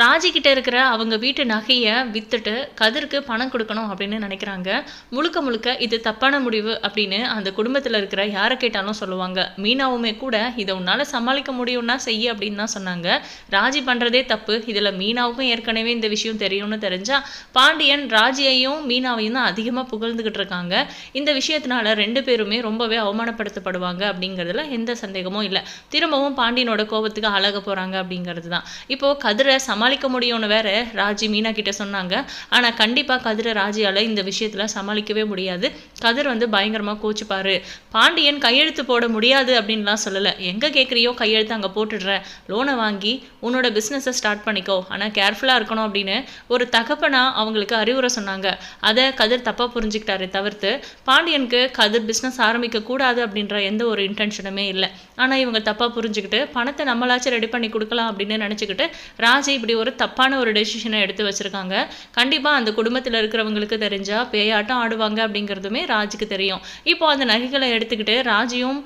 ராஜிக்கிட்ட இருக்கிற அவங்க வீட்டு நகையை வித்துட்டு கதிருக்கு பணம் கொடுக்கணும் அப்படின்னு நினைக்கிறாங்க. முழுக்க முழுக்க இது தப்பான முடிவு அப்படின்னு அந்த குடும்பத்தில் இருக்கிற யாரை கேட்டாலும் சொல்லுவாங்க. மீனாவுமே கூட இதை உன்னால் சமாளிக்க முடியும்னா செய்ய அப்படின்னு தான் சொன்னாங்க. ராஜி பண்ணுறதே தப்பு. இதில் மீனாவுக்கும் ஏற்கனவே இந்த விஷயம் தெரியும்னு தெரிஞ்சா பாண்டியன் ராஜியையும் மீனாவையும் தான் அதிகமாக புகழ்ந்துக்கிட்டு இருக்காங்க. இந்த விஷயத்தினால ரெண்டு பேருமே ரொம்பவே அவமானப்படுத்தப்படுவாங்க அப்படிங்கிறதுல எந்த சந்தேகமும் இல்லை. திரும்பவும் பாண்டியனோட கோபத்துக்கு அழக போகிறாங்க அப்படிங்கிறது தான் இப்போது கதிரை சம சமாளிக்க முடியும்னு வேற ராஜி மீனா கிட்ட சொன்னாங்க. ஆனால் கண்டிப்பாக கதிரை ராஜியால் இந்த விஷயத்தில் சமாளிக்கவே முடியாது. கதிர் வந்து பயங்கரமாக கோச்சுப்பாரு. பாண்டியன் கையெழுத்து போட முடியாது அப்படின்லாம் சொல்லலை. எங்கே கேட்குறியோ கையெழுத்து அங்கே போட்டுடுறேன் லோனை வாங்கி உன்னோட பிஸ்னஸை ஸ்டார்ட் பண்ணிக்கோ. ஆனால் கேர்ஃபுல்லாக இருக்கணும் அப்படின்னு ஒரு தகப்பனா அவங்களுக்கு அறிவுரை சொன்னாங்க. அதை கதிர் தப்பாக புரிஞ்சுக்கிட்டாரு தவிர்த்து பாண்டியனுக்கு கதிர் பிஸ்னஸ் ஆரம்பிக்க கூடாது அப்படின்ற எந்த ஒரு இன்டென்ஷனுமே இல்லை. ஆனால் இவங்க தப்பாக புரிஞ்சுக்கிட்டு பணத்தை நம்மளாச்சும் ரெடி பண்ணி கொடுக்கலாம் அப்படின்னு நினச்சிக்கிட்டு ராஜி இப்படி ஒரு தப்பான ஒரு டெசிஷனை எடுத்து வச்சுருக்காங்க. கண்டிப்பாக அந்த குடும்பத்தில் இருக்கிறவங்களுக்கு தெரிஞ்சால் பேயாட்டம் ஆடுவாங்க அப்படிங்கிறதுமே ராஜுக்கு தெரியும். இப்போ அந்த நகைகளை எடுத்துக்கிட்டு ராஜியும்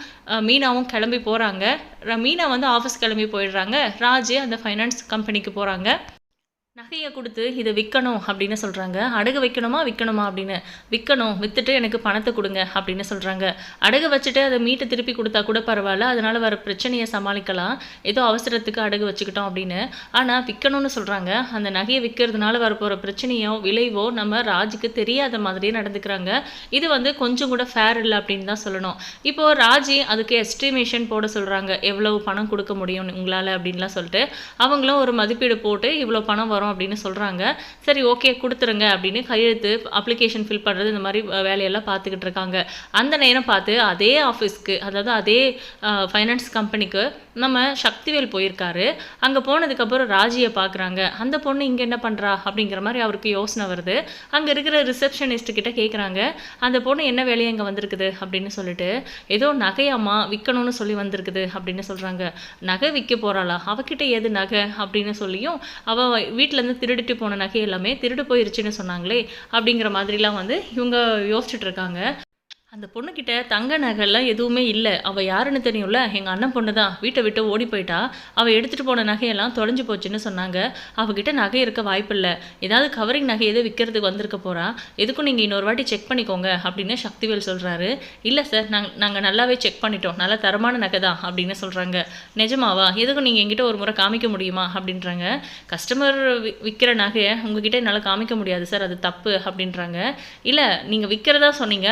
மீனாவும் கிளம்பி போகிறாங்க மீனா வந்து ஆஃபீஸ் கிளம்பி போயிடுறாங்க. ராஜி அந்த ஃபைனான்ஸ் கம்பெனிக்கு போகிறாங்க நகையை கொடுத்து இதை விற்கணும் அப்படின்னு சொல்கிறாங்க அடகு வைக்கணுமா விற்கணுமா அப்படின்னு. விற்கணும் விற்றுட்டு எனக்கு பணத்தை கொடுங்க அப்படின்னு சொல்கிறாங்க அடகு வச்சுட்டு அதை மீட்டு திருப்பி கொடுத்தா கூட பரவாயில்ல. அதனால் வர பிரச்சனையை சமாளிக்கலாம். ஏதோ அவசரத்துக்கு அடகு வச்சுக்கிட்டோம் அப்படின்னு. ஆனால் விற்கணும்னு சொல்கிறாங்க அந்த நகையை விற்கிறதுனால வரப்போகிற பிரச்சனையோ விளைவோ நம்ம ராஜுக்கு தெரியாத மாதிரியே நடந்துக்கிறாங்க. இது வந்து கொஞ்சம் கூட ஃபேர் இல்லை அப்படின்னு தான் சொல்லணும். இப்போது ராஜி அதுக்கு எஸ்டிமேஷன் போட சொல்கிறாங்க எவ்வளவு பணம் கொடுக்க முடியும் உங்களால் அப்படின்லாம் சொல்லிட்டு. அவங்களும் ஒரு மதிப்பீடு போட்டு இவ்வளோ பணம் வரும் அப்படின்னு சொல்கிறாங்க சரி ஓகே கொடுத்துருங்க அப்படின்னு கையெழுத்து அப்ளிகேஷன் ஃபில் பண்ணுறது இந்த மாதிரி வேலையெல்லாம் பார்த்துக்கிட்டு இருக்காங்க. அந்த நேரம் பார்த்து அதே ஆஃபீஸ்க்கு அதாவது அதே ஃபைனான்ஸ் கம்பெனிக்கு நம்ம சக்திவேல் போயிருக்காரு. அங்கே போனதுக்கப்புறம் ராஜியை பார்க்குறாங்க. அந்த பொண்ணு இங்கே என்ன பண்ணுறா அப்படிங்கிற மாதிரி அவருக்கு யோசனை வருது. அங்கே இருக்கிற ரிசப்ஷனிஸ்ட் கிட்ட கேட்குறாங்க அந்த பொண்ணு என்ன வேலையை இங்கே வந்திருக்குது? அப்படின்னு சொல்லிட்டு ஏதோ நகையம்மா விற்கணும்னு சொல்லி வந்திருக்குது அப்படின்னு சொல்கிறாங்க நகை விற்க போகிறாளா அவகிட்ட எது நகை? அப்படின்னு சொல்லியும் அவள் வீட்டிலேருந்து திருடிட்டு போன நகை எல்லாமே திருடு போயிருச்சுன்னு சொன்னாங்களே அப்படிங்கிற மாதிரிலாம் வந்து இவங்க யோசிச்சுட்டு இருக்காங்க. அந்த பொண்ணுக்கிட்ட தங்க நகைலாம் எதுவுமே இல்லை. அவள் யாருன்னு தெரியும்ல? எங்கள் அண்ணன் பொண்ணு தான் வீட்டை விட்டு ஓடி போயிட்டா. அவள் எடுத்துகிட்டு போன நகையெல்லாம் தொலைஞ்சு போச்சுன்னு சொன்னாங்க. அவகிட்ட நகை இருக்க வாய்ப்பில்லை ஏதாவது கவரிங் நகை எதை விற்கிறதுக்கு வந்திருக்க போகிறா எதுக்கும் நீங்கள் இன்னொரு வாட்டி செக் பண்ணிக்கோங்க அப்படின்னு சக்திவேல் சொல்கிறாரு இல்லை சார் நாங்கள் நாங்கள் நல்லாவே செக் பண்ணிட்டோம். நல்ல தரமான நகை தான் அப்படின்னு சொல்கிறாங்க நிஜமாவா? எதுக்கும் நீங்கள் எங்கிட்ட ஒரு முறை காமிக்க முடியுமா? அப்படின்றாங்க. கஸ்டமர் விற்கிற நகையை உங்ககிட்ட என்னால் காமிக்க முடியாது சார் அது தப்பு அப்படின்றாங்க. இல்லை நீங்கள் விற்கிறதா சொன்னீங்க.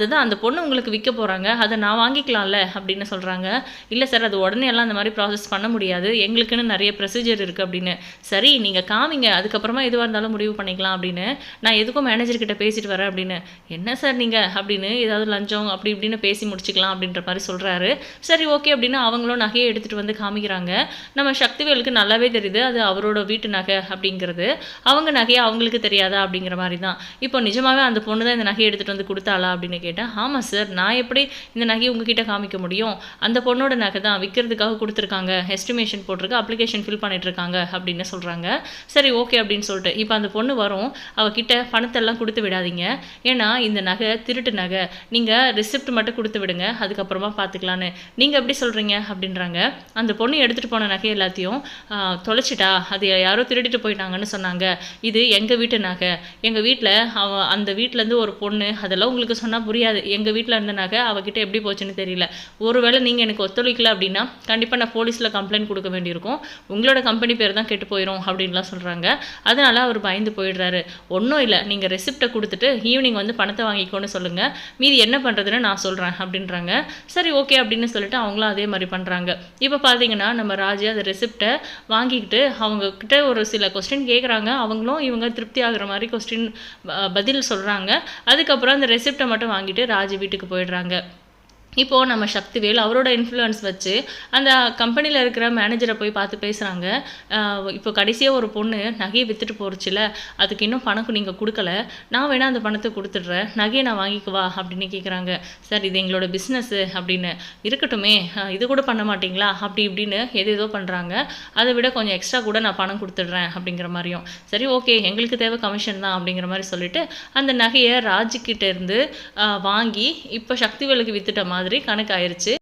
அதுதான் அந்த பொண்ணு உங்களுக்கு விற்க போகிறாங்க அதை நான் வாங்கிக்கலாம்ல அப்படின்னு சொல்கிறாங்க இல்லை சார் அது உடனே எல்லாம் அந்த மாதிரி ப்ராசஸ் பண்ண முடியாது. எங்களுக்குன்னு நிறைய ப்ரொசீஜர் இருக்குது அப்படின்னு. சரி நீங்கள் காமிங்க அதுக்கப்புறமா எதுவாக இருந்தாலும் முடிவு பண்ணிக்கலாம் அப்படின்னு. நான் எதுக்கும் மேனேஜர்கிட்ட பேசிட்டு வரேன் அப்படின்னு. என்ன சார் நீங்கள் அப்படின்னு ஏதாவது லஞ்சம் அப்படி இப்படின்னு பேசி முடிச்சுக்கலாம் அப்படின்ற மாதிரி சொல்கிறாரு சரி ஓகே அப்படின்னு அவங்களும் நகையை எடுத்துகிட்டு வந்து காமிக்கிறாங்க. நம்ம சக்திவேலுக்கு நல்லாவே தெரியுது அது அவரோட வீட்டு நகை அப்படிங்கிறது. அவங்க நகையை அவங்களுக்கு தெரியாதா அப்படிங்கிற மாதிரி தான். இப்போ நிஜமாகவே அந்த பொண்ணு தான் இந்த நகையை எடுத்துகிட்டு வந்து கொடுத்தாளா அப்படின்னு கேட்டேன் ஆமாம் சார் நான் எப்படி இந்த நகையை உங்ககிட்ட காமிக்க முடியும்? அந்த பொண்ணோட நகை தான் விற்கிறதுக்காக கொடுத்துருக்காங்க. எஸ்டிமேஷன் போட்டிருக்கு அப்ளிகேஷன் ஃபில் பண்ணிட்டுருக்காங்க அப்படின்னு சொல்கிறாங்க சரி ஓகே அப்படின்னு சொல்லிட்டு இப்போ அந்த பொண்ணு வரும். அவகிட்ட பணத்தெல்லாம் கொடுத்து விடாதீங்க. ஏன்னா இந்த நகை திருட்டு நகை. நீங்கள் ரிசிப்ட் மட்டும் கொடுத்து விடுங்க அதுக்கப்புறமா பார்த்துக்கலான்னு நீங்கள் எப்படி சொல்கிறீங்க அப்படின்றாங்க. அந்த பொண்ணு எடுத்துகிட்டு போன நகை எல்லாத்தையும் தொலைச்சிட்டா. அது யாரோ திருடிட்டு போயிட்டாங்கன்னு சொன்னாங்க. இது எங்கள் வீட்டு நகை. எங்கள் வீட்டில் அவ அந்த வீட்டிலேருந்து ஒரு பொண்ணு அதெல்லாம் உங்களுக்கு சொன்னால் புரியாது. எங்கள் வீட்டில் இருந்தனாக்க அவகிட்ட எப்படி போச்சுன்னு தெரியல. ஒருவேளை நீங்கள் எனக்கு ஒத்துழைக்கல அப்படின்னா கண்டிப்பாக நான் போலீஸில் கம்ப்ளைண்ட் கொடுக்க வேண்டியிருக்கும். உங்களோட கம்பெனி பேர் தான் கெட்டு போயிடும் அப்படின்லாம் சொல்கிறாங்க அதனால் அவர் பயந்து போயிடுறாரு. ஒன்றும் இல்லை நீங்கள் ரெசிப்டை கொடுத்துட்டு ஈவினிங் வந்து பணத்தை வாங்கிக்கோன்னு சொல்லுங்கள் மீதி என்ன பண்ணுறதுன்னு நான் சொல்கிறேன் அப்படின்றாங்க. சரி ஓகே அப்படின்னு சொல்லிட்டு அவங்களும் அதே மாதிரி பண்ணுறாங்க இப்போ பார்த்தீங்கன்னா நம்ம ராஜு அந்த ரெசிப்டை வாங்கிக்கிட்டு அவங்கக்கிட்ட ஒரு சில கொஸ்டின் கேட்குறாங்க அவங்களும் இவங்க திருப்தி ஆகிற மாதிரி கொஸ்டின் பதில் சொல்கிறாங்க அதுக்கப்புறம் அந்த ரெசிப்டை மட்டும் வாங்கிட்டு ராஜு வீட்டுக்கு போயிடுறாங்க. இப்போது நம்ம சக்திவேல் அவரோட இன்ஃப்ளூயன்ஸ் வச்சு அந்த கம்பெனியில் இருக்கிற மேனேஜரை போய் பார்த்து பேசுகிறாங்க இப்போ கடைசியாக ஒரு பொண்ணு நகையை விற்றுட்டு போச்சுல அதுக்கு இன்னும் பணம் நீங்கள் கொடுக்கல. நான் வேணால் அந்த பணத்தை கொடுத்துட்றேன். நகையை நான் வாங்கிக்குவா அப்படின்னு கேட்குறாங்க சார் இது எங்களோட பிஸ்னஸ்ஸு அப்படின்னு. இருக்கட்டுமே இது கூட பண்ண மாட்டிங்களா? அப்படி இப்படின்னு எது ஏதோ பண்ணுறாங்க அதை விட கொஞ்சம் எக்ஸ்ட்ரா கூட நான் பணம் கொடுத்துட்றேன் அப்படிங்கிற மாதிரியும். சரி ஓகே எங்களுக்கு தேவை கமிஷன் தான் அப்படிங்கிற மாதிரி சொல்லிட்டு அந்த நகையை ராஜுக்கிட்டேருந்து வாங்கி இப்போ சக்திவேலுக்கு வித்துட்ட மாதிரி கணக்கு ஆயிடுச்சு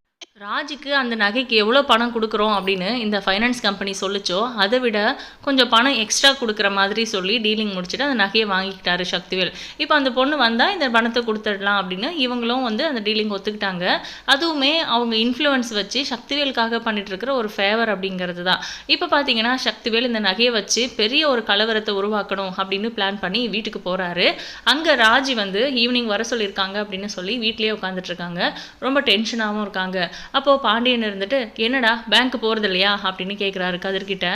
ராஜுக்கு அந்த நகைக்கு எவ்வளோ பணம் கொடுக்குறோம் அப்படின்னு இந்த ஃபைனான்ஸ் கம்பெனி சொல்லிச்சோ அதை விட கொஞ்சம் பணம் எக்ஸ்ட்ரா கொடுக்குற மாதிரி சொல்லி டீலிங் முடிச்சுட்டு அந்த நகையை வாங்கிக்கிட்டாரு சக்திவேல். இப்போ அந்த பொண்ணு வந்தால் இந்த பணத்தை கொடுத்துடலாம் அப்படின்னு இவங்களும் வந்து அந்த டீலிங் ஒத்துக்கிட்டாங்க. அதுவுமே அவங்க இன்ஃப்ளூயன்ஸ் வச்சு சக்திவேலுக்காக பண்ணிகிட்ருக்கிற ஒரு ஃபேவர் அப்படிங்கிறது தான் இப்போ பார்த்தீங்கன்னா சக்திவேல் இந்த நகையை வச்சு பெரிய ஒரு கலவரத்தை உருவாக்கணும் அப்படின்னு பிளான் பண்ணி வீட்டுக்கு போகிறாரு அங்கே ராஜி வந்து ஈவினிங் வர சொல்லியிருக்காங்க அப்படின்னு சொல்லி வீட்லேயே உட்காந்துட்ருக்காங்க ரொம்ப டென்ஷனாகவும் இருக்காங்க. அப்போது பாண்டியன் இருந்துட்டு என்னடா பேங்க் போகிறது இல்லையா அப்படின்னு கேட்குறாரு கதிர்கிட்ட.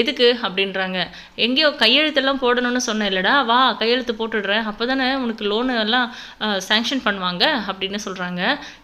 எதுக்கு? அப்படின்றாங்க. எங்கேயோ கையெழுத்தெல்லாம் போடணும்னு சொன்னேன் இல்லைடா. வா கையெழுத்து போட்டுடுறேன். அப்போ தானே உனக்கு லோனு எல்லாம் சேங்ஷன் பண்ணுவாங்க அப்படின்னு சொல்கிறாங்க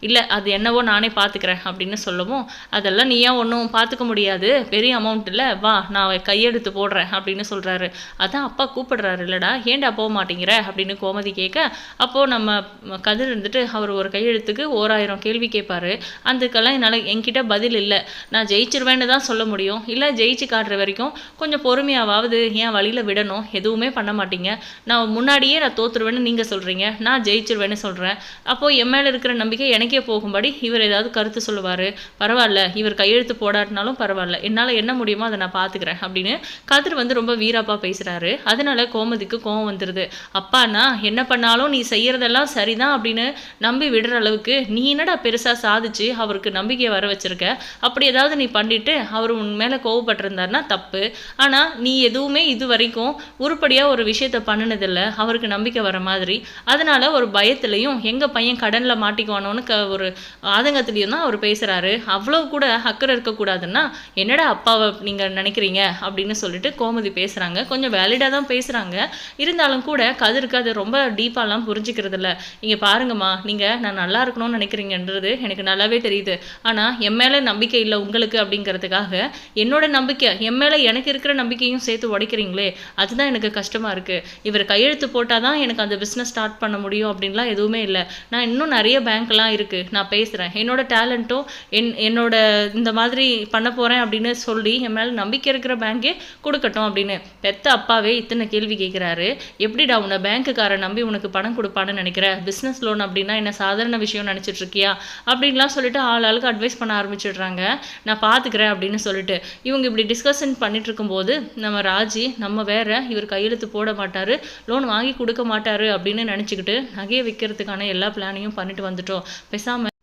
இல்லை அது என்னவோ நானே பார்த்துக்கிறேன் அப்படின்னு சொல்லவும் அதெல்லாம் நீ ஏன் ஒன்றும் பார்த்துக்க முடியாது. பெரிய அமௌண்ட் இல்லை. வா நான் கையெழுத்து போடுறேன் அப்படின்னு சொல்கிறாரு அதான் அப்பா கூப்பிடுறாரு இல்லைடா ஏன்டா போக மாட்டேங்கிற? அப்படின்னு கோமதி கேட்க அப்போது நம்ம கதிர் இருந்துட்டு அவர் ஒரு கையெழுத்துக்கு ஓராயிரம் கேள்வி கேட்பாரு. அந்த இதுக்கெல்லாம் என்னால் என்கிட்ட பதில் இல்லை. நான் ஜெயிச்சிருவேன்னு தான் சொல்ல முடியும். இல்லை ஜெயிச்சு காட்டுற வரைக்கும் கொஞ்சம் பொறுமையாவது ஏன் வழியில் விடணும். எதுவுமே பண்ண மாட்டீங்க. நான் முன்னாடியே நான் தோத்துருவேன்னு நீங்கள் சொல்கிறீங்க நான் ஜெயிச்சிருவேன்னு சொல்கிறேன் அப்போது என் மேலே இருக்கிற நம்பிக்கை எனக்கே போகும்படி இவர் ஏதாவது கருத்து சொல்லுவார். பரவாயில்ல இவர் கையெழுத்து போடாட்டினாலும் பரவாயில்ல. என்னால் என்ன முடியுமோ அதை நான் பார்த்துக்கிறேன் அப்படின்னு கதிர் வந்து ரொம்ப வீராப்பாக பேசுகிறாரு அதனால் கோமதிக்கு கோவம் வந்துடுது அப்பாண்ணா என்ன பண்ணாலும் நீ செய்கிறதெல்லாம் சரிதான் அப்படின்னு நம்பி விடுற அளவுக்கு நீ என்னடா பெருசாக சாதிச்சு அவருக்கு நம்பிக்கையை வர வச்சுருக்க. அப்படி ஏதாவது நீ பண்ணிவிட்டு அவர் உன் மேலே கோவப்பட்டிருந்தாருன்னா தப்பு. ஆனால் நீ எதுவுமே இது வரைக்கும் உருப்படியாக ஒரு விஷயத்த பண்ணினதில்லை. அவருக்கு நம்பிக்கை வர மாதிரி. அதனால் ஒரு பயத்துலையும் எங்கள் பையன் கடனில் மாட்டிக்குவானோன்னு க ஒரு ஆதங்கத்துலேயும் தான் அவர் பேசுகிறாரு அவ்வளோ கூட அக்கறை இருக்கக்கூடாதுன்னா என்னடா அப்பாவை நீங்கள் நினைக்கிறீங்க? அப்படின்னு சொல்லிட்டு கோமதி பேசுகிறாங்க கொஞ்சம் வேலிடாக தான் பேசுகிறாங்க இருந்தாலும் கூட கதிருக்கு அது ரொம்ப டீப்பாலாம் புரிஞ்சுக்கிறது இல்லை இங்கே பாருங்கம்மா. நீங்கள் நான் நல்லா இருக்கணும்னு நினைக்கிறீங்கன்றது எனக்கு நல்லாவே தெரியுது. ஆனால் என் மேலே நம்பிக்கை இல்லை உங்களுக்கு அப்படிங்கிறதுக்காக என்னோட நம்பிக்கை என் மேலே எனக்கு இருக்கிற நம்பிக்கையும் சேர்த்து உடைக்கிறீங்களே அதுதான் எனக்கு கஷ்டமாக இருக்குது இவர் கையெழுத்து போட்டால் தான் எனக்கு அந்த பிஸ்னஸ் ஸ்டார்ட் பண்ண முடியும் அப்படின்லாம் எதுவுமே இல்லை. நான் இன்னும் நிறைய பேங்க்லாம் இருக்குது நான் பேசுகிறேன் என்னோட டேலண்ட்டும் என் என்னோட இந்த மாதிரி பண்ண போகிறேன் அப்படின்னு சொல்லி என் மேலே நம்பிக்கை இருக்கிற பேங்கே கொடுக்கட்டும் அப்படின்னு பெத்த அப்பாவே இத்தனை கேள்வி கேட்குறாரு எப்படிடா உன்னை பேங்க்குக்காரன் நம்பி உனக்கு பணம் கொடுப்பான்னு நினைக்கிற? பிஸ்னஸ் லோன் அப்படின்னா என்ன சாதாரண விஷயம் நினச்சிட்ருக்கியா அப்படின்லாம் சொல்லிட்டு ஆள் ஆளுக்கு அட்வைஸ் பண்ண ஆரம்பிச்சிடுறாங்க. நான் பார்த்துக்கிறேன் அப்படின்னு சொல்லிட்டு. இவங்க இப்படி டிஸ்கஷன் பண்ணிட்டு இருக்கும்போது நம்ம ராஜி நம்ம வேற இவர் கையெழுத்து போட மாட்டாரு லோன் வாங்கி கொடுக்க மாட்டாரு அப்படின்னு நினச்சிக்கிட்டு நகையை விற்கிறதுக்கான எல்லா பிளானையும் பண்ணிட்டு வந்துட்டோம். பேசாமல்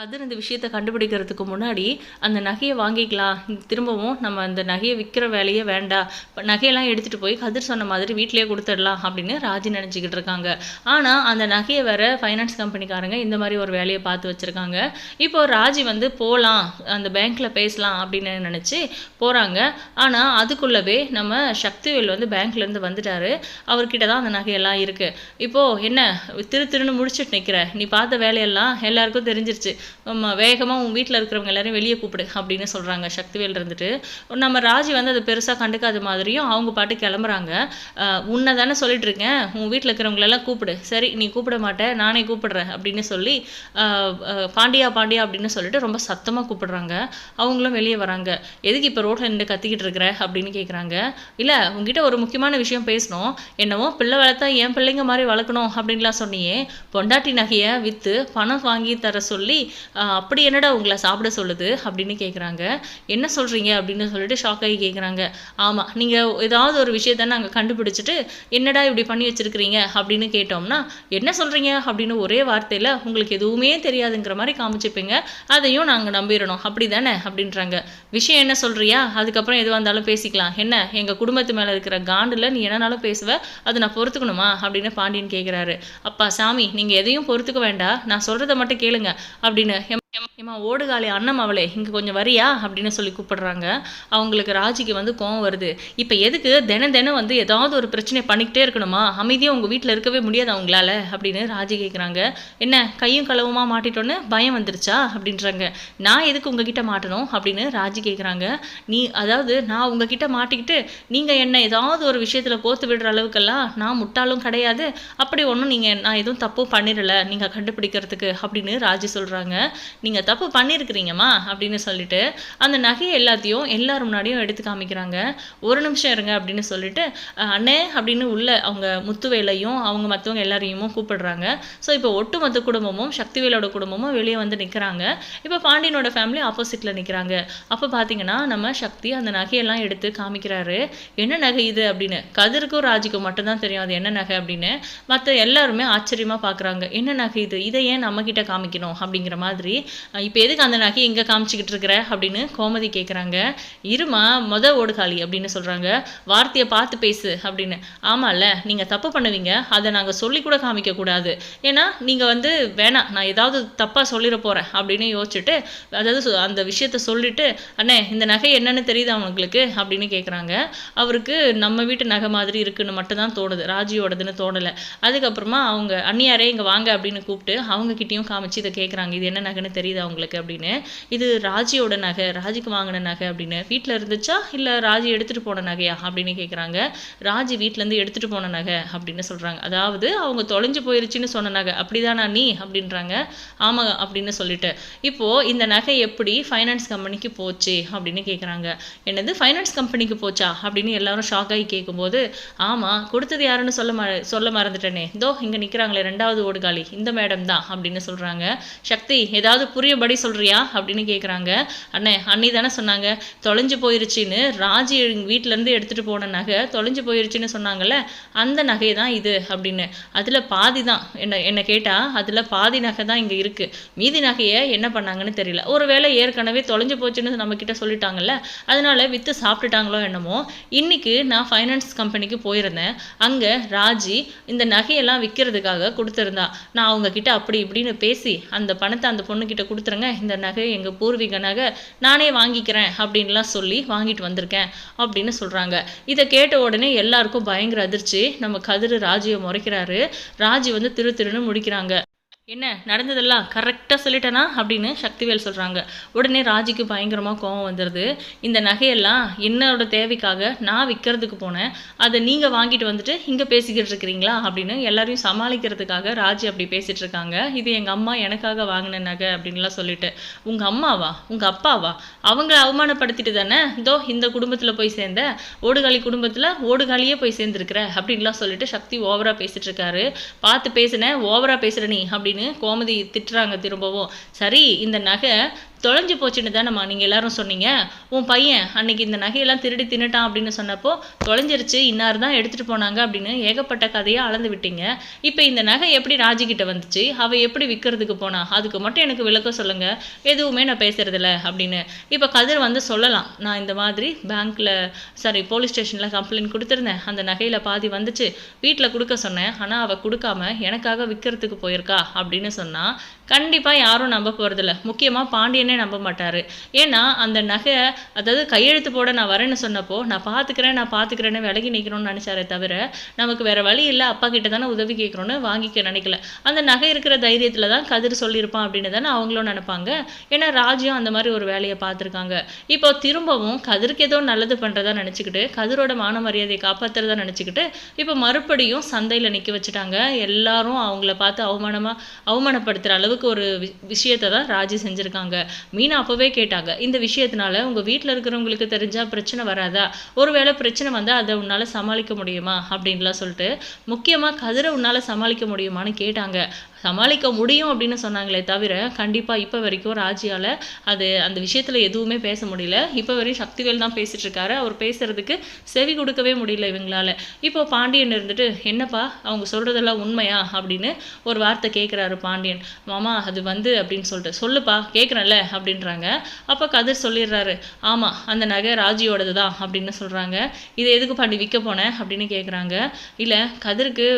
கதிர் இந்த விஷயத்தை கண்டுபிடிக்கிறதுக்கு முன்னாடி அந்த நகையை வாங்கிக்கலாம். திரும்பவும் நம்ம அந்த நகையை விற்கிற வேலையே வேண்டாம். இப்போ நகையெல்லாம் எடுத்துகிட்டு போய் கதிர் சொன்ன மாதிரி வீட்டிலேயே கொடுத்துடலாம் அப்படின்னு ராஜி நினச்சிக்கிட்டு இருக்காங்க. ஆனால் அந்த நகையை வேற ஃபைனான்ஸ் கம்பெனிக்காரங்க இந்த மாதிரி ஒரு வேலையை பார்த்து வச்சுருக்காங்க. இப்போ ராஜி வந்து போகலாம் அந்த பேங்க்கில் பேசலாம் அப்படின்னு நினச்சி போகிறாங்க ஆனால் அதுக்குள்ளவே நம்ம சக்திவேல் வந்து பேங்க்லேருந்து வந்துட்டாரு. அவர்கிட்ட தான் அந்த நகையெல்லாம் இருக்குது இப்போது என்ன திரு திருன்னு முடிச்சுட்டு நிற்கிற நீ பார்த்த வேலையெல்லாம் எல்லாருக்கும் தெரிஞ்சிருச்சு. வேகமாக உன் வீட்டில் இருக்கிறவங்க எல்லாரையும் வெளியே கூப்பிடு அப்படின்னு சொல்கிறாங்க சக்திவேல் இருந்துட்டு. நம்ம ராஜி வந்து அதை பெருசாக கண்டுக்காத மாதிரியும் அவங்க பாட்டு கிளம்புறாங்க. உன்னை தானே சொல்லிட்டு இருக்கேன் உன் வீட்டில் இருக்கிறவங்களெல்லாம் கூப்பிடு. சரி நீ கூப்பிட மாட்டேன் நானே கூப்பிடுறேன் அப்படின்னு சொல்லி பாண்டியா பாண்டியா அப்படின்னு சொல்லிட்டு ரொம்ப சத்தமாக கூப்பிடுறாங்க. அவங்களும் வெளியே வராங்க. எதுக்கு இப்போ ரோட்டில் நின்று கத்திக்கிட்டு இருக்கிற? அப்படின்னு கேட்குறாங்க இல்லை உங்ககிட்ட ஒரு முக்கியமான விஷயம் பேசணும். என்னவோ பிள்ளை வளர்த்தா என் பிள்ளைங்க மாதிரி வளர்க்கணும் அப்படின்லாம் சொன்னியே. பொண்டாட்டி நகையை விற்று பணம் வாங்கி தர சொல்லி அப்படி என்னடா உங்களை சாப்பிட சொல்லுது அப்படின்னு கேட்குறாங்க என்ன சொல்கிறீங்க அப்படின்னு சொல்லிட்டு ஷாக் ஆகி கேட்குறாங்க ஆமாம் நீங்கள் ஏதாவது ஒரு விஷயத்த நாங்கள் கண்டுபிடிச்சிட்டு என்னடா இப்படி பண்ணி வச்சிருக்கிறீங்க அப்படின்னு கேட்டோம்னா என்ன சொல்கிறீங்க அப்படின்னு ஒரே வார்த்தையில் உங்களுக்கு எதுவுமே தெரியாதுங்கிற மாதிரி காமிச்சுப்பீங்க. அதையும் நாங்கள் நம்பிடணும். அப்படி தானே அப்படின்றாங்க. விஷயம் என்ன சொல்கிறியா அதுக்கப்புறம் எதுவாக இருந்தாலும் பேசிக்கலாம். என்ன? எங்கள் குடும்பத்து மேலே இருக்கிற காண்டில் நீ என்னனாலும் பேசுவ அதை நான் பொறுத்துக்கணுமா? அப்படின்னு பாண்டியன் கேட்குறாரு அப்பா சாமி நீங்கள் எதையும் பொறுத்துக்க வேண்டாம். நான் சொல்கிறத மட்டும் கேளுங்க. அப்படி அப்படின்னு ஏமா ஓடுகாலி அண்ணம் அவளே இங்கே கொஞ்சம் வரியா? அப்படின்னு சொல்லி கூப்பிடுறாங்க. அவங்களுக்கு ராஜிக்கு வந்து கோவம் வருது. இப்போ எதுக்கு தினம் தினம் வந்து ஏதாவது ஒரு பிரச்சனை பண்ணிக்கிட்டே இருக்கணுமா? அமைதியாக உங்கள் வீட்டில் இருக்கவே முடியாது அவங்களால அப்படின்னு ராஜி கேட்குறாங்க என்ன கையும் களவுமா மாட்டிட்டோன்னு பயம் வந்துருச்சா? அப்படின்றாங்க. நான் எதுக்கு உங்ககிட்ட மாட்டணும்? அப்படின்னு ராஜி கேட்குறாங்க நீ அதாவது நான் உங்ககிட்ட மாட்டிக்கிட்டு நீங்கள் என்ன ஏதாவது ஒரு விஷயத்தில் கோத்து விடுற அளவுக்கெல்லாம் நான் முட்டாளும் கிடையாது. அப்படி ஒன்றும் நீங்கள் நான் எதுவும் தப்பும் பண்ணிடலை. நீங்கள் கண்டுபிடிக்கிறதுக்கு அப்படின்னு ராஜி சொல்கிறாங்க நீங்கள் தப்பு பண்ணியிருக்கிறீங்கம்மா அப்படின்னு சொல்லிட்டு அந்த நகையை எல்லாத்தையும் எல்லார் முன்னாடியும் எடுத்து காமிக்கிறாங்க. ஒரு நிமிஷம் இருங்க அப்படின்னு சொல்லிட்டு அண்ணே அப்படின்னு உள்ள அவங்க முத்துவேலையும் அவங்க மற்றவங்க எல்லாரையும் கூப்பிடுறாங்க. ஸோ இப்போ ஒட்டுமொத்த குடும்பமும் சக்திவேலோட குடும்பமும் வெளியே வந்து நிற்கிறாங்க இப்போ பாண்டியனோட ஃபேமிலி ஆப்போசிட்டில் நிற்கிறாங்க அப்போ பார்த்தீங்கன்னா நம்ம சக்தி அந்த நகையெல்லாம் எடுத்து காமிக்கிறாரு. என்ன நகை இது? அப்படின்னு. கதிருக்கும் ராஜுக்கும் மட்டும்தான் தெரியும் அது என்ன நகை அப்படின்னு. மற்ற எல்லாருமே ஆச்சரியமாக பார்க்குறாங்க என்ன நகை இது? இதை ஏன் நம்மக்கிட்ட காமிக்கணும்? அப்படிங்கிற மாதிரி இப்போ எதுக்கு அந்த நகை இங்கே காமிச்சிக்கிட்டு இருக்கிற அப்படின்னு கோமதி கேட்குறாங்க இருமா மொத ஓடுகாலி அப்படின்னு சொல்கிறாங்க வார்த்தையை பார்த்து பேசு அப்படின்னு. ஆமாம்ல நீங்கள் தப்பு பண்ணுவீங்க. அதை நாங்கள் சொல்லி கூட காமிக்கக்கூடாது ஏன்னா நீங்கள் வந்து வேணாம் நான் ஏதாவது தப்பாக சொல்லிட போகிறேன் அப்படின்னு யோசிச்சுட்டு அதாவது அந்த விஷயத்த சொல்லிட்டு அண்ணே இந்த நகை என்னன்னு தெரியுதா அவங்களுக்கு அப்படின்னு கேட்குறாங்க அவருக்கு நம்ம வீட்டு நகை மாதிரி இருக்குன்னு மட்டும்தான் தோணுது. ராஜியோடதுன்னு தோணலை. அதுக்கப்புறமா அவங்க அன்னியாரே இங்கே வாங்க அப்படின்னு கூப்பிட்டு அவங்க கிட்டேயும் காமிச்சு இதை கேட்குறாங்க இது என்ன நகைன்னு தெரியுதா உங்களுக்கு அப்படின்னு. இது ராஜியோட நகை ராஜிக்கு வாங்கின நகை அப்படின்னு. வீட்டில் இருந்துச்சா? இல்லை ராஜி எடுத்துகிட்டு போன நகையா? அப்படின்னு கேட்குறாங்க ராஜி வீட்டிலேருந்து எடுத்துகிட்டு போன நகை அப்படின்னு சொல்கிறாங்க அதாவது அவங்க தொலைஞ்சு போயிருச்சுன்னு சொன்ன நகை. அப்படிதானா நீ? அப்படின்றாங்க. ஆமாம் அப்படின்னு சொல்லிட்டு. இப்போது இந்த நகை எப்படி ஃபைனான்ஸ் கம்பெனிக்கு போச்சு? அப்படின்னு கேட்குறாங்க என்னது? ஃபைனான்ஸ் கம்பெனிக்கு போச்சா? அப்படின்னு எல்லாரும் ஷாக் ஆகி கேட்கும்போது ஆமாம் கொடுத்தது யாருன்னு சொல்ல ம சொல்ல மறந்துட்டேனே. இதோ இங்கே நிற்கிறாங்களே ரெண்டாவது ஓடுகாலி. இந்த மேடம் தான் அப்படின்னு சொல்கிறாங்க சக்தி ஏதாவது புரியபடி சொல்கிறியா அப்படின்னு கேட்குறாங்க அண்ணே அண்ணி தானே சொன்னாங்க தொலைஞ்சு போயிருச்சுன்னு. ராஜி வீட்டிலேருந்து எடுத்துகிட்டு போன நகை தொலைஞ்சு போயிருச்சுன்னு சொன்னாங்கல்ல அந்த நகை தான் இது அப்படின்னு. அதில் பாதி தான் என்ன என்னை கேட்டால் அதில் பாதி நகை தான் இங்கே இருக்குது மீதி நகையை என்ன பண்ணாங்கன்னு தெரியல. ஒரு வேளை ஏற்கனவே தொலைஞ்சு போச்சுன்னு நம்மக்கிட்ட சொல்லிட்டாங்கல்ல அதனால் விற்று சாப்பிட்டுட்டாங்களோ என்னமோ. இன்னைக்கு நான் ஃபைனான்ஸ் கம்பெனிக்கு போயிருந்தேன். அங்கே ராஜி இந்த நகையெல்லாம் விற்கிறதுக்காக கொடுத்துருந்தா. நான் அவங்கக்கிட்ட அப்படி இப்படின்னு பேசி அந்த பணத்தை அந்த பொண்ணுக்கிட்ட கொடுத்துருங்க. இந்த நகை எங்கள் பூர்வீக நகை நானே வாங்கிக்கிறேன் அப்படின்லாம் சொல்லி வாங்கிட்டு வந்திருக்கேன் அப்படின்னு சொல்கிறாங்க இதை கேட்ட உடனே எல்லாருக்கும் பயங்கர அதிர்ச்சி. நம்ம கதிர் ராஜியை முறைக்கிறாரு. ராஜி வந்து திரு திருன்னு முடிக்கிறாங்க. என்ன நடந்ததெல்லாம் கரெக்டாக சொல்லிட்டேனா? அப்படின்னு சக்திவேல் சொல்கிறாங்க உடனே ராஜிக்கு பயங்கரமாக கோவம் வந்துடுது இந்த நகையெல்லாம் என்னோட தேவைக்காக நான் விற்கிறதுக்கு போனேன். அதை நீங்கள் வாங்கிட்டு வந்துட்டு இங்கே பேசிக்கிட்டு இருக்கிறீங்களா? அப்படின்னு எல்லாரையும் சமாளிக்கிறதுக்காக ராஜி அப்படி பேசிகிட்டு இருக்காங்க. இது எங்கள் அம்மா எனக்காக வாங்கின நகை அப்படின்லாம் சொல்லிட்டு உங்கள் அம்மாவா? உங்கள் அப்பாவா? அவங்கள அவமானப்படுத்திட்டு தானே? இதோ இந்த குடும்பத்தில் போய் சேர்ந்த ஓடுகாலி குடும்பத்தில் ஓடுகாலியே போய் சேர்ந்துருக்கிற அப்படின்லாம் சொல்லிட்டு சக்தி ஓவராக பேசிகிட்டு இருக்காரு. பார்த்து பேசுனேன் ஓவராக பேசுகிற நீ அப்படின்னு கோமதி திட்டுறாங்க திரும்பவும். சரி இந்த நகை தொலைஞ்சு போச்சுன்னு தானேம்மா நீங்கள் எல்லாரும் சொன்னீங்க. உன் பையன் அன்னைக்கு இந்த நகையெல்லாம் திருடி தின்னுட்டான் அப்படின்னு சொன்னப்போ தொலைஞ்சிருச்சு இன்னார் தான் எடுத்துகிட்டு போனாங்க அப்படின்னு ஏகப்பட்ட கதையை அளந்து விட்டீங்க. இப்போ இந்த நகை எப்படி ராஜிக்கிட்ட வந்துச்சு? அவள் எப்படி விற்கிறதுக்கு போனா? அதுக்கு மட்டும் எனக்கு விளக்கம் சொல்லுங்கள் எதுவுமே நான் பேசுறதில்ல அப்படின்னு. இப்போ கதிர் வந்து சொல்லலாம். நான் இந்த மாதிரி பேங்க்கில் சாரி போலீஸ் ஸ்டேஷனில் கம்ப்ளைண்ட் கொடுத்துருந்தேன். அந்த நகையில் பாதி வந்துச்சு. வீட்டில் கொடுக்க சொன்னேன். ஆனால் அவள் கொடுக்காம எனக்காக விற்கிறதுக்கு போயிருக்கா அப்படின்னு சொன்னால் கண்டிப்பாக யாரும் நம்ப போகிறதில்ல முக்கியமாக பாண்டியனே நம்ப மாட்டார். ஏன்னா அந்த நகை அதாவது கையெழுத்து போட நான் வரேன்னு சொன்னப்போ நான் பார்த்துக்கிறேன் நான் பார்த்துக்கிறேன்னு விலகி நிற்கணும்னு நினச்சாரே தவிர நமக்கு வேறு வழி இல்லை. அப்பா கிட்ட தானே உதவி கேட்குறோன்னு வாங்கிக்க நினைக்கல. அந்த நகை இருக்கிற தைரியத்தில் தான் கதிர் சொல்லியிருப்பான் அப்படின்னு தானே அவங்களும் நினைப்பாங்க. ஏன்னா ராஜ்யம் அந்த மாதிரி ஒரு வேலையை பார்த்துருக்காங்க இப்போ திரும்பவும் கதிருக்கு ஏதோ நல்லது பண்ணுறதா நினச்சிக்கிட்டு கதிரோட மான மரியாதையை காப்பாற்றுறதா நினச்சிக்கிட்டு இப்போ மறுபடியும் சந்தையில் நிற்க வச்சுட்டாங்க. எல்லாரும் அவங்கள பார்த்து அவமானமாக அவமானப்படுத்துகிற அளவுக்கு ஒரு விஷயத்தை தான் ராஜி செஞ்சுருக்காங்க. மீனா அப்போவே கேட்டாங்க இந்த விஷயத்தினால உங்கள் வீட்டில் இருக்கிறவங்களுக்கு தெரிஞ்சால் பிரச்சனை வராதா? ஒருவேளை பிரச்சனை வந்தால் அதை உன்னால் சமாளிக்க முடியுமா? அப்படின்லாம் சொல்லிட்டு முக்கியமாக கதிரை உன்னால் சமாளிக்க முடியுமான்னு கேட்டாங்க. சமாளிக்க முடியும் அப்படின்னு சொன்னாங்களே தவிர கண்டிப்பாக இப்போ வரைக்கும் ராஜியால் அது அந்த விஷயத்தில் எதுவுமே பேச முடியல. இப்போ வரையும் சக்திவேல் தான் பேசிகிட்ருக்காரு இருக்காரு. அவர் பேசுகிறதுக்கு செவி கொடுக்கவே முடியல இவங்களால. இப்போ பாண்டியன் இருந்துட்டு என்னப்பா அவங்க சொல்கிறதெல்லாம் உண்மையா? அப்படின்னு ஒரு வார்த்தை கேட்குறாரு பாண்டியன். மாமா அது வந்து அப்படின்னு சொல்லிட்டு சொல்லுப்பா கேட்குறேன்ல அப்படின்றாங்க. அப்போ கதிர் சொல்லிடுறாரு ஆமாம் அந்த நகை ராஜியோடது தான் அப்படின்னு சொல்கிறாங்க இதை எதுக்கு பாண்டி விற்க போனேன் அப்படின்னு கேட்குறாங்க இல்லை கதிருக்கு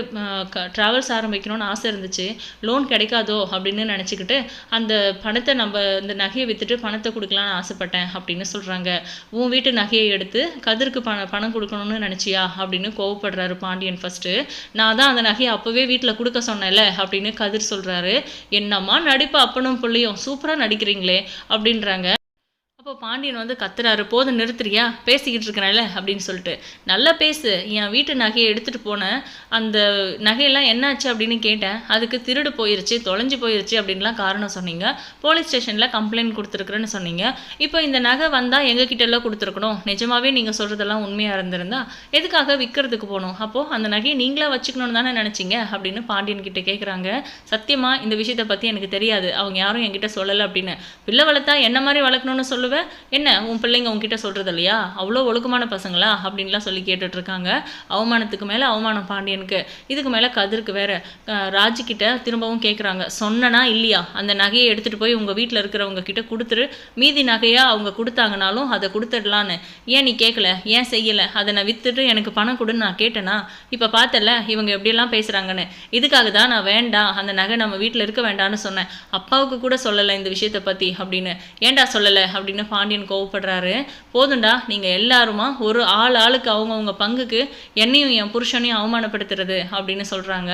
ட்ராவல்ஸ் ஆரம்பிக்கணும்னு ஆசை இருந்துச்சு. லோன் கிடைக்காதோ அப்படின்னு நினச்சிக்கிட்டு அந்த பணத்தை நம்ம இந்த நகையை விற்றுட்டு பணத்தை கொடுக்கலான்னு ஆசைப்பட்டேன் அப்படின்னு சொல்கிறாங்க உன் வீட்டு நகையை எடுத்து கதிருக்கு பணம் பணம் கொடுக்கணும்னு நினச்சியா? அப்படின்னு கோவப்படுறாரு பாண்டியன் ஃபஸ்ட்டு நான் தான் அந்த நகையை அப்போவே வீட்டில் கொடுக்க சொன்னேன்ல அப்படின்னு கதிர் சொல்கிறாரு என்னம்மா நடிப்பு அப்பனும் பிள்ளையும் சூப்பராக நடிக்கிறீங்களே அப்படின்றாங்க. அப்போ பாண்டியன் வந்து கத்துறாரு போதும் நிறுத்துறியா? பேசிக்கிட்டு இருக்கிறேன்ல அப்படின்னு சொல்லிட்டு. நல்லா பேசு. என் வீட்டு நகையை எடுத்துகிட்டு போனேன் அந்த நகையெல்லாம் என்னாச்சு? அப்படின்னு கேட்டேன். அதுக்கு திருடு போயிருச்சு தொலைஞ்சு போயிருச்சு அப்படின்லாம் காரணம் சொன்னீங்க. போலீஸ் ஸ்டேஷனில் கம்ப்ளைண்ட் கொடுத்துருக்குறேன்னு சொன்னீங்க. இப்போ இந்த நகை வந்தால் எங்ககிட்ட எல்லாம் கொடுத்துருக்கணும். நிஜமாவே நீங்கள் சொல்கிறதெல்லாம் உண்மையாக இருந்திருந்தா எதுக்காக விற்கிறதுக்கு போகணும் அப்போது அந்த நகையை நீங்களாக வச்சுக்கணும்னு தானே நினச்சிங்க? அப்படின்னு பாண்டியன் கிட்ட கேட்குறாங்க சத்தியமாக இந்த விஷயத்தை பற்றி எனக்கு தெரியாது. அவங்க யாரும் என்கிட்ட சொல்லலை அப்படின்னு. பிள்ளை வளர்த்தா என்ன மாதிரி வளர்க்கணும்னு சொல்லுவேன் என்ன உன் பிள்ளைங்க உங்ககிட்ட சொல்கிறது இல்லையா அவ்வளோ ஒழுக்கமான பசங்களா? அப்படின்லாம் சொல்லி கேட்டுட்ருக்காங்க. அவமானத்துக்கு மேலே அவமானம் பாண்டியனுக்கு. இதுக்கு மேலே கதிருக்கு வேற ராஜிக்கிட்ட திரும்பவும் கேட்குறாங்க சொன்னனா இல்லையா? அந்த நகையை எடுத்துகிட்டு போய் உங்கள் வீட்டில் இருக்கிறவங்க கிட்ட கொடுத்துரு. மீதி நகையாக அவங்க கொடுத்தாங்கனாலும் அதை கொடுத்துடலான்னு. ஏன் நீ கேட்கல ஏன் செய்யலை? அதை நான் விற்றுட்டு எனக்கு பணம் கொடுன்னு நான் கேட்டேனா? இப்போ பார்த்தல இவங்க எப்படியெல்லாம் பேசுகிறாங்கன்னு இதுக்காக தான் நான் வேண்டாம் அந்த நகை நம்ம வீட்டில் இருக்க வேண்டாம்னு சொன்னேன். அப்பாவுக்கு கூட சொல்லலை இந்த விஷயத்தை பற்றி அப்படின்னு. ஏன்டா சொல்லலை? அப்படின்னு பாண்டியன் கோவப்படுறாரு. போதும்டா நீங்கள் எல்லாருமா ஒரு ஆள் ஆளுக்கு அவங்கவுங்க பங்குக்கு என்னையும் என் புருஷனையும் அவமானப்படுத்துறது அப்படின்னு சொல்கிறாங்க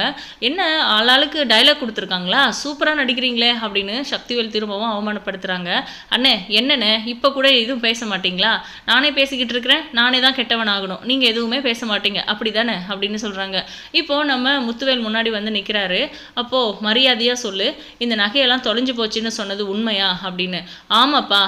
என்ன ஆள் ஆளுக்கு டைலாக் கொடுத்துருக்காங்களா? சூப்பராக நடிக்கிறீங்களே அப்படின்னு சக்திவேல் திரும்பவும் அவமானப்படுத்துகிறாங்க அண்ணே என்னண்ணே இப்போ கூட எதுவும் பேச மாட்டீங்களா? நானே பேசிக்கிட்டு இருக்கிறேன் நானே தான் கெட்டவன் ஆகணும் நீங்கள் எதுவுமே பேச மாட்டீங்க அப்படி தானே அப்படின்னு சொல்கிறாங்க இப்போது நம்ம முத்துவேல் முன்னாடி வந்து நிற்கிறாரு அப்போது மரியாதையாக சொல்லு இந்த நகையெல்லாம் தொலைஞ்சு போச்சுன்னு சொன்னது உண்மையா அப்படின்னு. ஆமாப்பா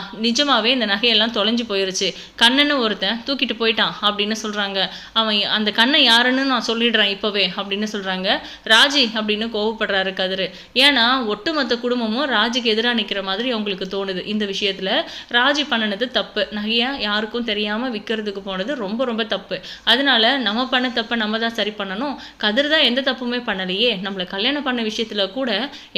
நிஜமாவே இந்த நகையெல்லாம் தொலைஞ்சு போயிருச்சு. கண்ணன்னு ஒருத்தன் தூக்கிட்டு போயிட்டான் அப்படின்னு சொல்கிறாங்க அவன் அந்த கண்ணை யாருன்னு நான் சொல்லிடுறேன் இப்போவே அப்படின்னு சொல்கிறாங்க ராஜி அப்படின்னு கோவப்படுறாரு கதிர். ஏன்னா ஒட்டுமொத்த குடும்பமும் ராஜுக்கு எதிராக நிற்கிற மாதிரி அவங்களுக்கு தோணுது இந்த விஷயத்தில். ராஜி பண்ணினது தப்பு. நகையாக யாருக்கும் தெரியாமல் விற்கிறதுக்கு போனது ரொம்ப ரொம்ப தப்பு. அதனால நம்ம பண்ண தப்பை நம்ம தான் சரி பண்ணணும். கதிர் தான் எந்த தப்புமே பண்ணலையே. நம்மளை கல்யாணம் பண்ண விஷயத்தில் கூட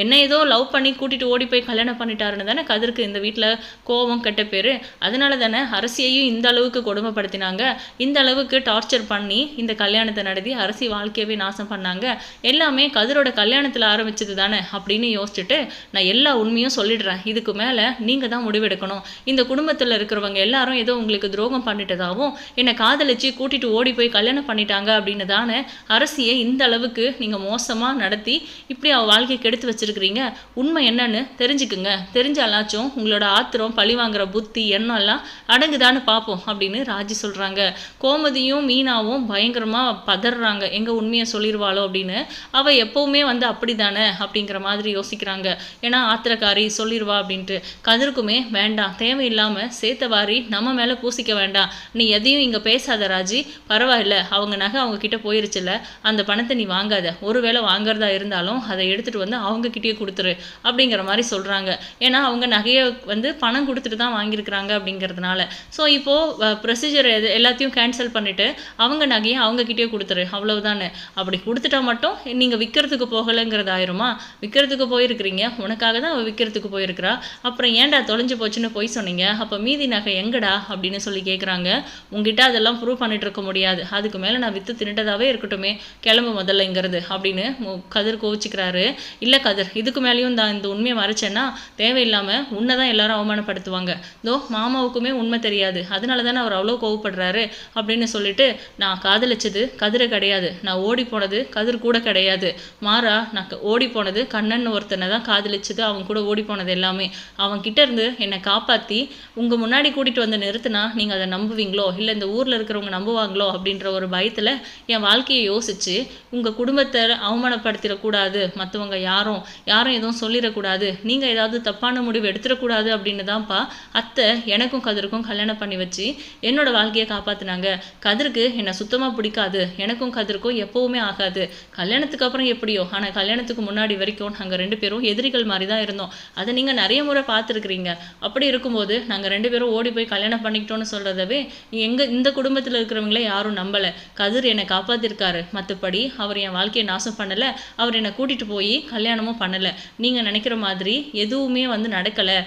என்ன ஏதோ லவ் பண்ணி கூட்டிகிட்டு ஓடி போய் கல்யாணம் பண்ணிட்டாருன்னு தானே கதிருக்கு இந்த வீட்டில் கோபம் கெட்ட பேர். அதனால தானே அரசியையும் இந்த அளவுக்கு கொடுமைப்படுத்தினாங்க. இந்த அளவுக்கு டார்ச்சர் பண்ணி இந்த கல்யாணத்தை நடத்தி அரசி வாழ்க்கையவே நாசம் பண்ணாங்க. எல்லாமே கதிரோட கல்யாணத்தில் ஆரம்பிச்சது தானே அப்படின்னு யோசிச்சுட்டு நான் எல்லா உண்மையும் சொல்லிடுறேன். இதுக்கு மேலே நீங்கள் தான் முடிவெடுக்கணும். இந்த குடும்பத்தில் இருக்கிறவங்க எல்லாரும் ஏதோ உங்களுக்கு துரோகம் பண்ணிட்டதாகவும் என்னை காதலிச்சு கூட்டிட்டு ஓடி போய் கல்யாணம் பண்ணிட்டாங்க அப்படின்னு தானே அரசியை இந்த அளவுக்கு நீங்கள் மோசமாக நடத்தி இப்படி அவ வாழ்க்கையை கெடுத்து வச்சிருக்கிறீங்க. உண்மை என்னன்னு தெரிஞ்சுக்குங்க. தெரிஞ்சாலாச்சும் உங்களோட ஆத்திரம் பழி வாங்குற புத்தி எண்ணம் எல்லாம் அடங்குதான்னு பார்ப்போம் அப்படின்னு ராஜி சொல்கிறாங்க கோமதியும் மீனாவும் பயங்கரமாக பதறாங்க. எங்கள் உண்மையை சொல்லிடுவாளோ அப்படின்னு. அவள் எப்போவுமே வந்து அப்படி தானே அப்படிங்கிற மாதிரி யோசிக்கிறாங்க. ஏன்னா ஆத்திரக்காரி சொல்லிடுவா அப்படின்ட்டு. கதிர்க்குமே வேண்டாம் தேவையில்லாமல் சேர்த்த வாரி நம்ம மேலே பூசிக்க வேண்டாம். நீ எதையும் இங்கே பேசாத ராஜி. பரவாயில்ல அவங்க நகை அவங்க கிட்ட போயிருச்சுல அந்த பணத்தை நீ வாங்காத. ஒருவேளை வாங்குறதா இருந்தாலும் அதை எடுத்துகிட்டு வந்து அவங்க கொடுத்துரு அப்படிங்கிற மாதிரி சொல்கிறாங்க ஏன்னா அவங்க நகையை வந்து பணம் கொடுத்துட்டு தான் வாங்கியிருக்கிறாங்க அப்படிங்கிறதுனால. ஸோ இப்போது ப்ரொசீஜர் எது எல்லாத்தையும் கேன்சல் பண்ணிவிட்டு அவங்க நகையை அவங்கக்கிட்டே கொடுத்துரு அவ்வளவுதானே அப்படி கொடுத்துட்டா மட்டும் நீங்கள் விற்கிறதுக்கு போகலைங்கிறது ஆயிருமா? விற்கிறதுக்கு போயிருக்கிறீங்க உனக்காக தான் அவள் விற்கிறதுக்கு போயிருக்கிறா. அப்புறம் ஏன்டா தொலைஞ்சு போச்சுன்னு போய் சொன்னீங்க? அப்போ மீதி நகை எங்கடா? அப்படின்னு சொல்லி கேட்குறாங்க உங்ககிட்ட அதெல்லாம் ப்ரூவ் பண்ணிட்டு இருக்க முடியாது. அதுக்கு மேலே நான் விற்று தின்னுட்டதாகவே இருக்கட்டுமே கிளம்பு முதல்லங்கிறது அப்படின்னு மு- கதிர் கோவிச்சுக்கிறாரு. இல்லை கதிர் இதுக்கு மேலேயும் தான் இந்த உண்மையை மறைச்சேன்னா தேவையில்லாமல் உன்னை தான் எல்லாரும் அவமானப்படுத்துவாங்க. தோ மாமாவுக்குமே உண்மை தெரியாது. அதனால தானே அவர் அவ்வளோ கோவப்படுறாரு? அப்படின்னு சொல்லிட்டு நான் காதலிச்சது கதிரை கிடையாது. நான் ஓடி போனது கதிர் கூட கிடையாது. மாறா நான் க- ஓடி போனது கண்ணன் ஒருத்தனை தான் காதலிச்சது. அவன் கூட ஓடி போனது எல்லாமே. அவன் கிட்ட இருந்து என்னை காப்பாற்றி உங்கள் முன்னாடி கூட்டிகிட்டு வந்து நிறுத்தினா நீங்கள் அதை நம்புவீங்களோ? இல்லை இந்த ஊரில் இருக்கிறவங்க நம்புவாங்களோ? அப்படின்ற ஒரு பயத்தில் என் வாழ்க்கையை யோசிச்சு உங்கள் குடும்பத்தை அவமானப்படுத்திடக்கூடாது. மற்றவங்க யாரும் யாரும் எதுவும் சொல்லிடக்கூடாது. நீங்கள் ஏதாவது தப்பான முடிவு எடுத்துடக்கூடாது. அப்படின்னு தான்ப்பா அத்தை எனக்கும் கதிருக்கும் கல்யாணம் பண்ணி வச்சு என்னோட வாழ்க்கையை காப்பாற்றினாங்க கதிருக்கு என்னை சுத்தமாக பிடிக்காது. எனக்கும் கதிருக்கும் எப்போவுமே ஆகாது. கல்யாணத்துக்கு அப்புறம் எப்படியோ ஆனால் கல்யாணத்துக்கு முன்னாடி வரைக்கும் நாங்கள் ரெண்டு பேரும் எதிரிகள் மாதிரி தான் இருந்தோம். அதை நீங்கள் நிறைய முறை பார்த்துருக்குறீங்க. அப்படி இருக்கும்போது நாங்கள் ரெண்டு பேரும் ஓடி போய் கல்யாணம் பண்ணிக்கிட்டோன்னு சொல்கிறதவே எங்கள் இந்த குடும்பத்தில் இருக்கிறவங்களே யாரும் நம்பலை. கதிர் என்னை காப்பாற்றிருக்காரு மற்றபடி அவர் என் வாழ்க்கையை நாசம் பண்ணலை. அவர் என்னை கூட்டிகிட்டு போய் கல்யாணமும் பண்ணலை. நீங்கள் நினைக்கிற மாதிரி எதுவுமே வந்து நடக்கலை.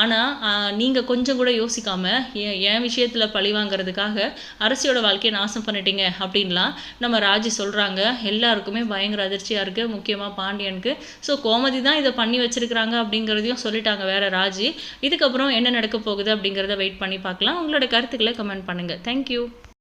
ஆனால் நீ நீங்கள் கொஞ்சம் கூட யோசிக்காமல் என் விஷயத்தில் பழி வாங்குறதுக்காக அரசியோட வாழ்க்கையை நாசம் பண்ணிட்டீங்க அப்படின்லாம் நம்ம ராஜி சொல்கிறாங்க எல்லாருக்குமே பயங்கர அதிர்ச்சியாக இருக்குது முக்கியமாக பாண்டியனுக்கு. ஸோ கோமதி தான் இதை பண்ணி வச்சிருக்கிறாங்க அப்படிங்கிறதையும் சொல்லிட்டாங்க வேற ராஜி. இதுக்கப்புறம் என்ன நடக்க போகுது அப்படிங்கிறத வெயிட் பண்ணி பார்க்கலாம். உங்களோட கருத்துக்களை கமெண்ட் பண்ணுங்கள் தேங்க்யூ